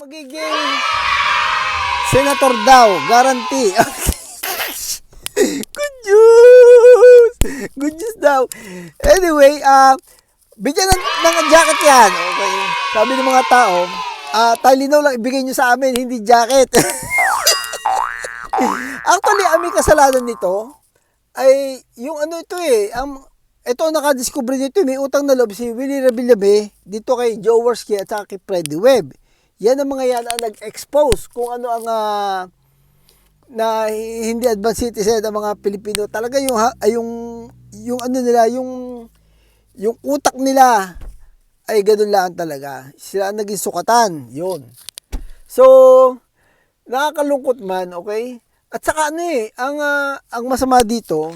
magiging senator daw, guarantee. Good news! Good news daw. Anyway, ah, bigyan ng, ng jacket yan. Okay. Sabi ng mga tao, ah, talinaw lang ibigay nyo sa amin, hindi jacket. Actually, ang kasalanan nito ay yung ano ito eh, ang ito nakadiscover nito, may utang na loob si Willie Rabillabe dito kay Joe Worski at saka kay Freddy Webb. Yan ang mga yan ang nag-expose kung ano ang ah, na hindi advanced citizen ang mga Pilipino. Talaga yung ha- yung yung ano nila, yung yung utak nila ay ganun lang talaga. Sila ang naging sukatan. Yun. So, nakakalungkot man, okay? At saka ano eh, ang, ah, ang masama dito,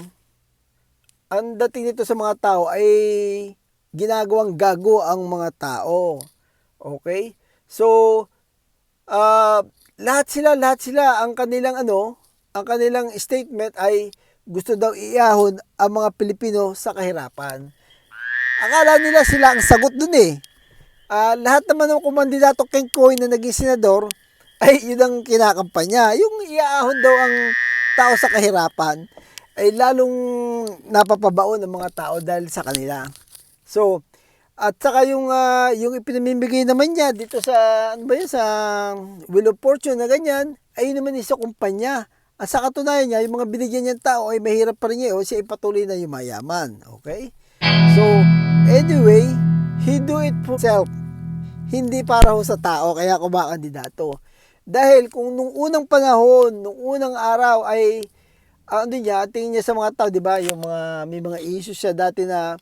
ang dating nito sa mga tao ay ginagawang gago ang mga tao. Okay? So, ah, lahat sila, lahat sila, ang kanilang ano, ang kanilang statement ay gusto daw iahon ang mga Pilipino sa kahirapan. Akala nila sila ang sagot dun eh. Ah, lahat naman ng kumandidato kay Koy na naging senador ay yun ang kinakampanya. Yung iaahon daw ang tao sa kahirapan ay lalong napapabaon ng mga tao dahil sa kanila. So, at saka yung ah, yung ipinamimigay naman niya dito sa ano ba yun sa Wheel of Fortune na ganyan, ay yun naman isa kumpanya. At sa katunayan niya, yung mga binigyan niyang tao ay mahirap pa rin niya, o siya ay patuloy na yumayaman. Okay? So, anyway, he do it for himself. Hindi para ho sa tao, kaya kumakandidato. Dahil kung nung unang panahon, nung unang araw ay ah, ano niya, tingin niya sa mga tao, di ba? Yung mga, may mga issues siya dati na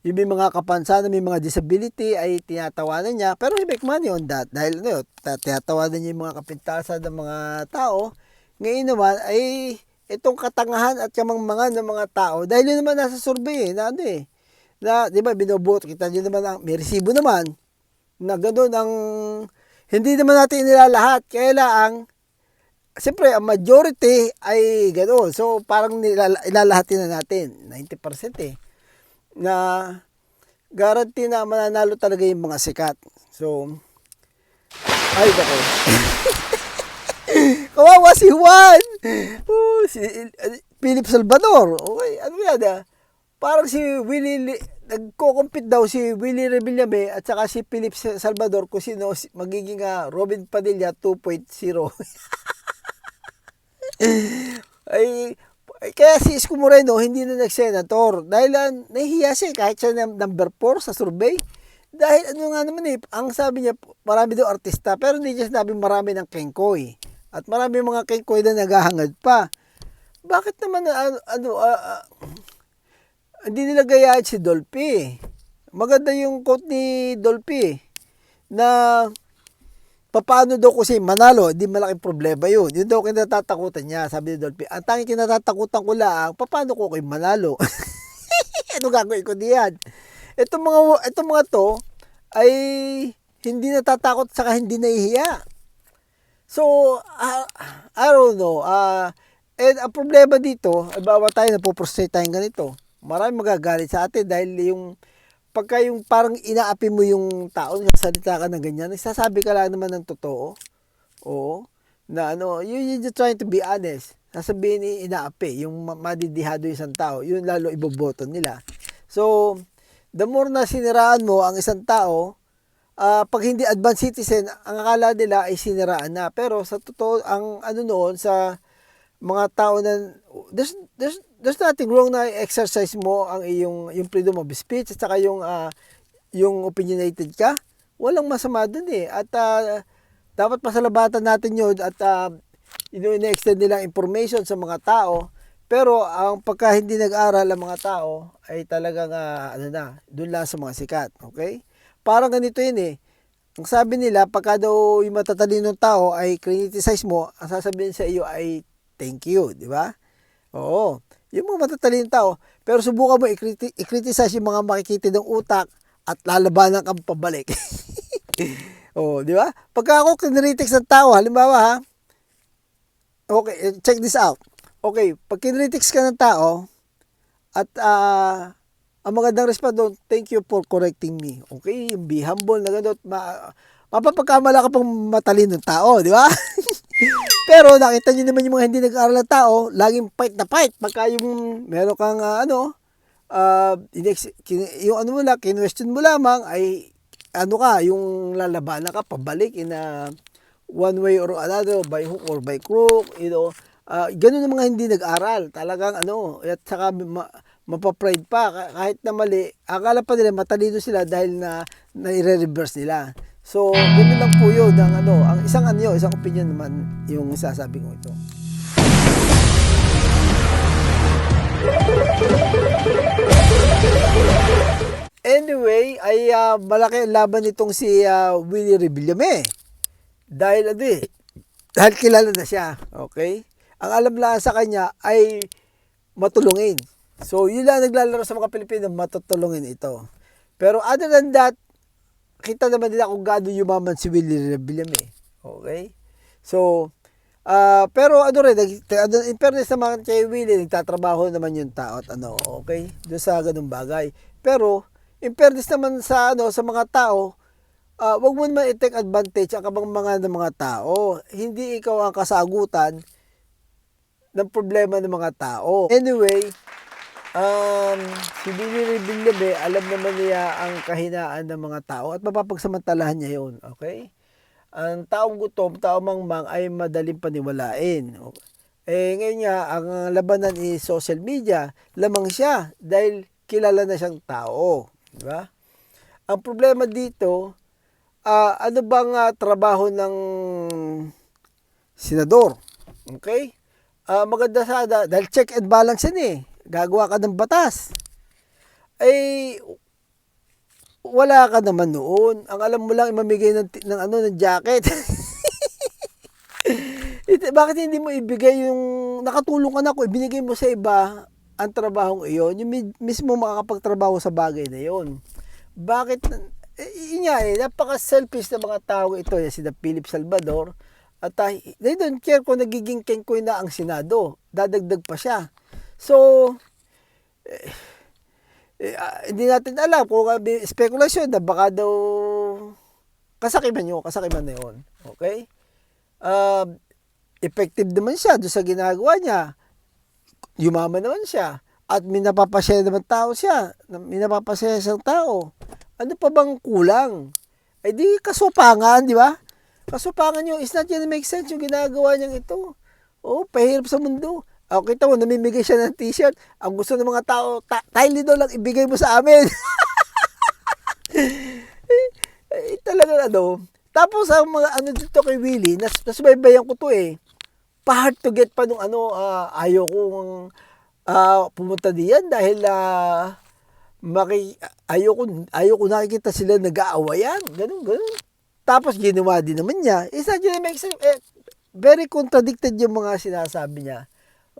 yung may mga kapansanan, may mga disability ay tinatawanan niya. Pero he make money on that. Dahil ano, yun, ta- tinatawanan niya yung mga kapintasan ng mga tao. Ngayon naman ay itong katangahan at kamangmangan ng mga tao. Dahil yun naman nasa survey eh, na ano eh. Na, di ba, binoboto. Kita nyo naman, ang, may resibo naman. Na gano'n ang, hindi naman natin inilalahat. Kaya lang, siyempre, ang majority ay gano'n. So, parang nilala, ilalahatin na natin. 90% eh na guarantee na mananalo talaga yung mga sikat. So, ay, bako. Kawawa si Juan! Oh, si uh, Philip Salvador. Okay, ano yan ah? Parang si Willie, Li- nagko-compete daw si Willie Revillame at saka si Philip Salvador kung sino si- magiging ah, Robin Padilla 2.0. ay, ay, kaya si Isko Moreno hindi na nag-senator dahil ah, nahihiya siya eh, kahit siya number 4 sa survey. Dahil ano nga naman eh, ang sabi niya, marami daw artista, pero hindi niya sinabi marami ng kengkoy. At marami mga kengkoy na naghahangad pa. Bakit naman ah, ano, ano ah, ah, hindi nila gayaan si Dolphy. Maganda yung quote ni Dolphy na paano daw kasi manalo, hindi malaking problema yun. Yun daw kinatatakutan niya, sabi ni Dolphy. Ang tanging kinatatakutan ko lang, paano ko kayo manalo? ano gagawin ko diyan? Itong mga, itong mga to, ay hindi natatakot saka hindi nahihiya. So, ah, I don't know. ah and ang problema dito, bawa tayo, napoprostrate tayong ganito. Marami magagalit sa atin dahil yung pagka yung parang inaapi mo yung tao, nagsasalita ka ng ganyan, nagsasabi ka lang naman ng totoo. Oo. Na ano, you, you just trying to be honest. Sasabihin ni inaapi, yung ma- madidihado yung isang tao, yun lalo iboboto nila. So, the more na siniraan mo ang isang tao, ah, pag hindi advanced citizen, ang akala nila ay siniraan na. Pero sa totoo, ang ano noon sa mga tao na there's there's there's nothing wrong na exercise mo ang iyong yung freedom of speech at saka yung ah, yung opinionated ka. Walang masama dun eh. At ah, dapat pasalabatan natin yun at uh, ino-extend nila ang information sa mga tao. Pero ang pagka hindi nag-aral ang mga tao ay talagang ah, ano na, doon lang sa mga sikat, okay? Parang ganito yun eh. Ang sabi nila, pagka daw yung matatalinong tao ay criticize mo, ang sasabihin sa iyo ay thank you, di ba? Oo. Yung mga matatalinong tao. Pero subukan mo i-criti- i-criticize yung mga makikita ng utak at lalabanan kang pabalik. Oo, di ba? Pagka ako kinritics ng tao, halimbawa ha, okay, eh, check this out. Okay, pag kinritics ka ng tao, at ah, ang magandang response doon, thank you for correcting me. Okay, be humble na gano'n, ma, mapapagkamala ka pang matalinong tao, di ba? Pero nakita niyo naman yung mga hindi nag-aaral na tao, laging fight na fight. Pagka yung meron kang ah, ano, kin- yung ano mo lang, kinwestiyon mo lamang ay ano ka, yung lalabanan ka pabalik in a one way or another, by hook or by crook, you know. Ah, ganun ang mga hindi nag-aral. Talagang ano, at saka ma, mapapride pa Ka- kahit na mali. Akala pa nila matalino sila dahil na na-reverse nila. So, ganun lang po yun. Ang, ano, ang isang yun, isang opinion naman yung sasabi ko ito. Anyway, ay ah, malaki ang laban nitong si ah, Willie Revillame. Dahil ano eh, dahil kilala na siya, okay? Ang alam lang sa kanya ay matulungin. So, yun lang naglalaro sa mga Pilipino, matutulungin ito. Pero other than that, kita naman nila kung gaano yumaman si Willie Revillame. Okay? So, ah pero ano rin, nag, ano, in fairness naman kay Willie, nagtatrabaho naman yung tao at ano, okay? Doon sa ganung bagay. Pero, in fairness naman sa, ano, sa mga tao, ah wag mo naman i-take advantage ang kabang mga ng mga tao. Hindi ikaw ang kasagutan ng problema ng mga tao. Anyway, um, si Billy Villabe, alam naman niya ang kahinaan ng mga tao at mapapagsamantalahan niya yun. Okay? Ang taong gutom, taong mangmang ay madaling paniwalain. Eh, ngayon nga, ang labanan is social media. Lamang siya dahil kilala na siyang tao. Di ba? Ang problema dito, ah, ano bang ah, trabaho ng senador? Okay? Ah, maganda sana dahil check and balance yan eh. Gagawa ka ng batas. Eh, wala ka naman noon. Ang alam mo lang, mamigay ng, ng, ano, ng jacket. Ito, bakit hindi mo ibigay yung nakatulong ka na ko, ibinigay mo sa iba ang trabahong iyon, yung mi- mismo makakapagtrabaho sa bagay na yon. Bakit, eh, nga eh, napaka-selfish na mga tao ito, yan, si Philip Salvador, at uh, they don't care kung nagiging kengkoy na ang Senado. Dadagdag pa siya. So, eh, eh, ah, hindi natin alam kung uh, spekulasyon na baka daw kasakiman yun, kasakiman na yun. Okay? Uh, effective naman siya doon sa ginagawa niya. Yumaman naman siya. At minapapasaya naman tao siya. Minapapasaya siyang tao. Ano pa bang kulang? Ay di kasupangan, di ba? Kasupangan nyo, is not yun make sense yung ginagawa niyang ito. Oh, pahirap sa mundo. Oh, kita mo, namimigay siya ng t-shirt. Ang gusto ng mga tao, ta- Tylenol lang ibigay mo sa amin. eh, eh, talaga ano. Tapos ang mga ano dito kay Willie, nas nasubaybayan ko to eh. Pa-hard to get pa nung ano, ah, ayaw kong ah, pumunta diyan dahil ah, maki, ayaw ko, ayaw ko nakikita sila nag-aawayan. Ganun, ganun. Tapos ginawa din naman niya. Isa dyan make sense. Eh, very contradicted yung mga sinasabi niya.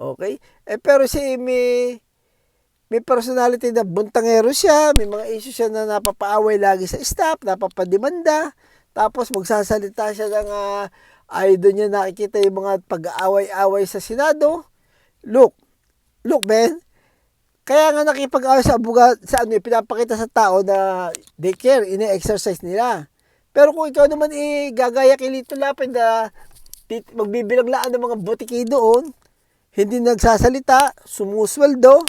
Okay? Eh, pero si may, may personality na buntangero siya, may mga issue siya na napapaaway lagi sa staff, napapadimanda, tapos magsasalita siya ng uh, doon niya nakikita yung mga pag-aaway-away sa Senado. Look, look man, kaya nga nakipag-away sa abuga, sa ano, pinapakita sa tao na they care, ine-exercise nila. Pero kung ikaw naman eh, gagaya kay Lito Lapid na tit- magbibilang laan ng mga butiki doon, hindi nagsasalita, sumusweldo.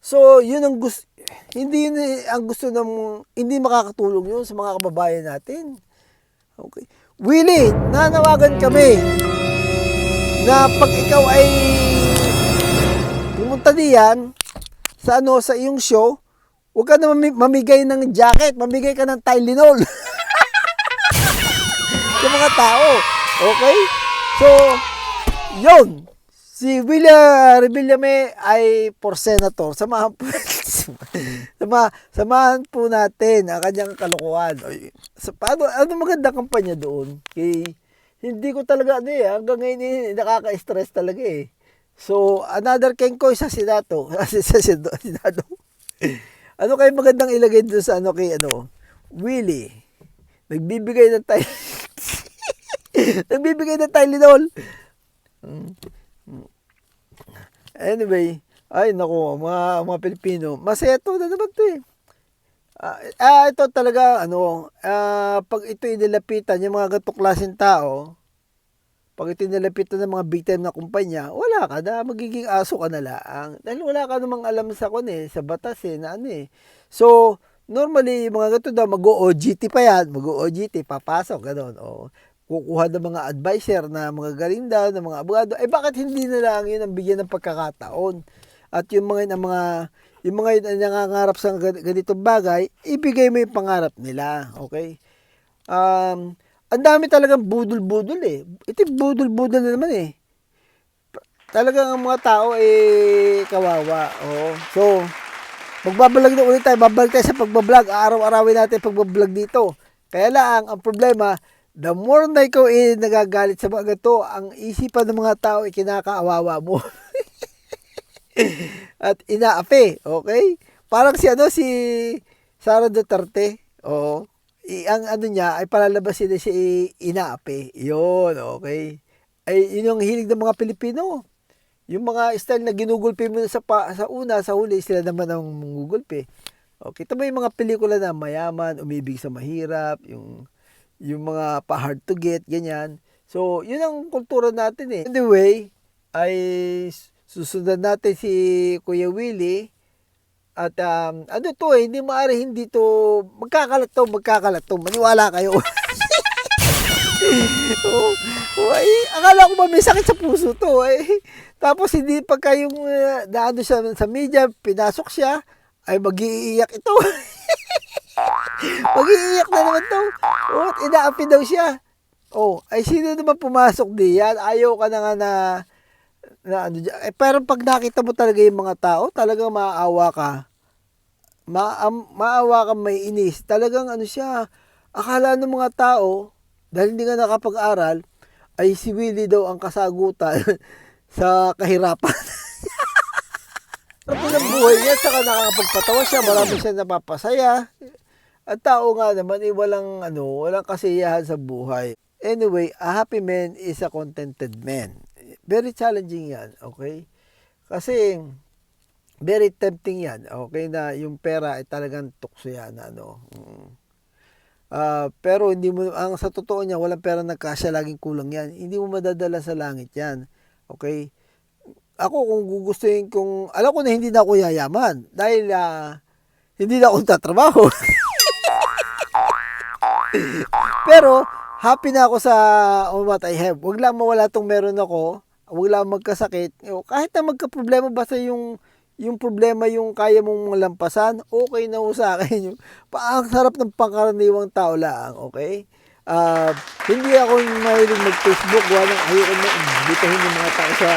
So, yun ang gusto, hindi yun eh, ang gusto ng, hindi makakatulong yun sa mga kababayan natin. Okay. Willie, nanawagan kami na pag ikaw ay pumunta diyan sa ano sa iyong show, huwag ka na mami- mamigay ng jacket, mamigay ka ng Tylenol. sa mga tao. Okay? So, yun. Si William Revillame ay for senator. Samahan po, sama, samahan po natin ang kanyang kalokohan. Ay, Sa, paano, ano maganda kampanya doon? Kay, hindi ko talaga ano eh, hanggang ngayon eh, nakaka-stress talaga eh. So, another kengkoy sa Senado. sa Senado. Ano kayo magandang ilagay doon sa ano kay ano? Willie. Nagbibigay ng tayo. Nagbibigay ng Tylenol. Mm. Anyway, ay nako, mga mga Pilipino, masaya to na naman to eh. Ah, ah, ito talaga, ano, ah, pag ito inilapitan, yung mga ganitong klaseng tao, pag ito inilapitan ng mga victim na kumpanya, wala ka na, magiging aso ka na lang. Dahil wala ka namang alam sa kun eh, sa batas eh, na ano eh. So, normally, mga ganito daw, mag-OGT pa yan, mag-OGT, papasok, gano'n. O, kukuha ng mga advisor na mga galing daw, ng mga abogado, eh bakit hindi na lang yun ang bigyan ng pagkakataon? At yung mga, yung mga, yung mga yun ang nangangarap sa gan- ganitong bagay, ibigay mo yung pangarap nila, okay? Um, ang dami talagang budol-budol eh. Ito budol-budol na naman eh. Talagang ang mga tao eh kawawa. Oo. So, magbablog na ulit tayo. Babalik tayo sa pagbablog. Araw-arawin natin pagbablog dito. Kaya lang, ang problema, the more na ikaw eh nagagalit sa mga ganito, ang isipan ng mga tao ay kinakaawawa mo. At inaapi, okay? Parang si ano, si Sara Duterte, oo. I, ang ano niya ay palalabasin na si inaapi. Yun, okay? Ay, yun yung hilig ng mga Pilipino. Yung mga style na ginugulpi mo sa, pa, sa una, sa huli, sila naman ang mangugulpi. O, kita mo yung mga pelikula na mayaman, umibig sa mahirap, yung, yung mga pa-hard to get, ganyan. So, yun ang kultura natin eh. Anyway, ay susundan natin si Kuya Willie. At um, ano to eh, hindi maaari hindi to, magkakalat to, magkakalat to. Maniwala kayo. oh, oh, ay, akala ko ba may sakit sa puso to eh. Tapos hindi pagka yung uh, naano siya sa media, pinasok siya, ay mag-iiyak ito. mag-iiyak na naman to. Oh, at inaapi daw siya. Oh, ay sino naman pumasok diyan? Ayaw ka na nga na na ano dyan. Eh, pero pag nakita mo talaga yung mga tao, talagang maaawa ka. Ma am- maawa ka may inis. Talagang ano siya, akala ng mga tao, dahil hindi nga nakapag-aral, ay si Willie daw ang kasagutan sa kahirapan. Sarap ng buhay niya, saka nakakapagpatawa siya, marami siya napapasaya. At tao nga naman, eh, walang, ano, walang kasiyahan sa buhay. Anyway, a happy man is a contented man. Very challenging yan, okay? Kasi, very tempting yan, okay, na yung pera ay talagang tukso yan, ano. Ah, pero hindi mo, ang sa totoo niya, walang pera nagkasya, laging kulang yan. Hindi mo madadala sa langit yan, okay? Ako kung gugustuhin kung, alam ko na hindi na ako yayaman, dahil ah, hindi na ako tatrabaho. Pero, happy na ako sa on what I have. Huwag lang mawala tong meron ako. Huwag lang magkasakit. Kahit na magka-problema, basta yung yung problema yung kaya mong lampasan, okay na ho sa akin. Yung, ang sarap ng pangkaraniwang tao lang, okay? Ah, hindi ako mahilig mag-Facebook. Walang ayoko na bitahin yung mga tao sa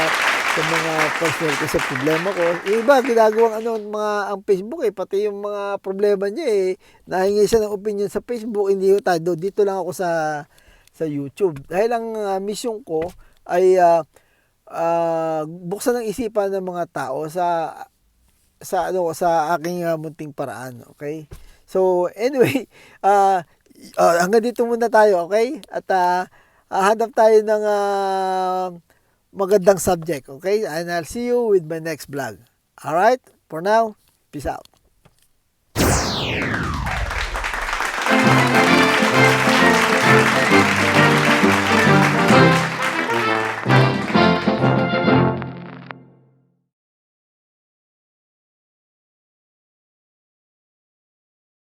sa mga personal ko sa problema ko. Yung iba, ginagawang ano, mga ang Facebook eh, pati yung mga problema niya eh, nahingi siya ng opinion sa Facebook, hindi ko tayo, dito lang ako sa sa YouTube. Dahil ang ah, mission ko ay ah, ah, buksan ng isipan ng mga tao sa sa ano sa aking ah, munting paraan, okay? So anyway, ah ah, hanggang dito muna tayo, okay? At ah, hanap tayo ng ah, magandang subject. Okay? And I'll see you with my next vlog. Alright? For now, peace out.